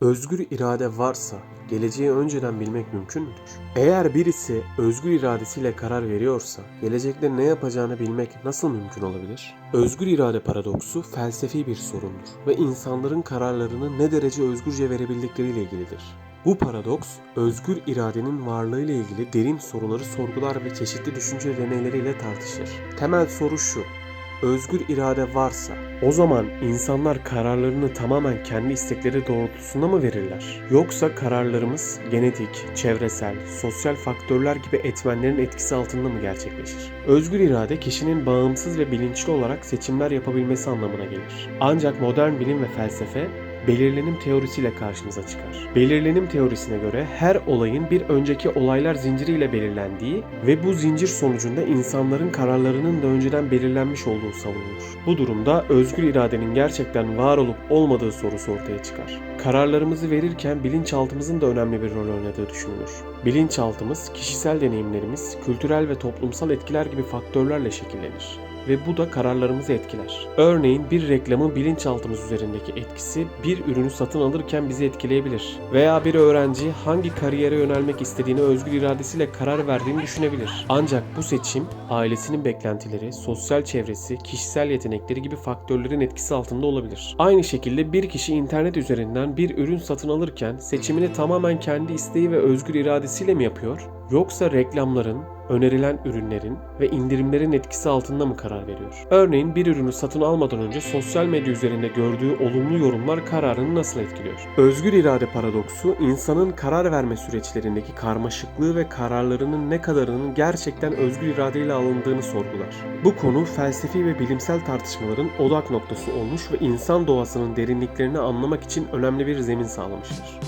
Özgür irade varsa geleceği önceden bilmek mümkün müdür? Eğer birisi özgür iradesiyle karar veriyorsa gelecekte ne yapacağını bilmek nasıl mümkün olabilir? Özgür irade paradoksu felsefi bir sorundur ve insanların kararlarını ne derece özgürce verebildikleriyle ilgilidir. Bu paradoks, özgür iradenin varlığıyla ilgili derin soruları sorgular ve çeşitli düşünce deneyleriyle tartışır. Temel soru şu, özgür irade varsa o zaman insanlar kararlarını tamamen kendi istekleri doğrultusunda mı verirler? Yoksa kararlarımız genetik, çevresel, sosyal faktörler gibi etmenlerin etkisi altında mı gerçekleşir? Özgür irade kişinin bağımsız ve bilinçli olarak seçimler yapabilmesi anlamına gelir. Ancak modern bilim ve felsefe belirlenim teorisiyle karşımıza çıkar. Belirlenim teorisine göre her olayın bir önceki olaylar zinciriyle belirlendiği ve bu zincir sonucunda insanların kararlarının da önceden belirlenmiş olduğu savunulur. Bu durumda özgür iradenin gerçekten var olup olmadığı sorusu ortaya çıkar. Kararlarımızı verirken bilinçaltımızın da önemli bir rol oynadığı düşünülür. Bilinçaltımız, kişisel deneyimlerimiz, kültürel ve toplumsal etkiler gibi faktörlerle şekillenir ve bu da kararlarımızı etkiler. Örneğin bir reklamın bilinçaltımız üzerindeki etkisi bir ürünü satın alırken bizi etkileyebilir. Veya bir öğrenci hangi kariyere yönelmek istediğini özgür iradesiyle karar verdiğini düşünebilir. Ancak bu seçim ailesinin beklentileri, sosyal çevresi, kişisel yetenekleri gibi faktörlerin etkisi altında olabilir. Aynı şekilde bir kişi internet üzerinden bir ürün satın alırken seçimini tamamen kendi isteği ve özgür iradesiyle mi yapıyor? Yoksa reklamların, önerilen ürünlerin ve indirimlerin etkisi altında mı karar veriyor? Örneğin bir ürünü satın almadan önce sosyal medya üzerinde gördüğü olumlu yorumlar kararını nasıl etkiliyor? Özgür irade paradoksu insanın karar verme süreçlerindeki karmaşıklığı ve kararlarının ne kadarının gerçekten özgür iradeyle alındığını sorgular. Bu konu felsefi ve bilimsel tartışmaların odak noktası olmuş ve insan doğasının derinliklerini anlamak için önemli bir zemin sağlamıştır.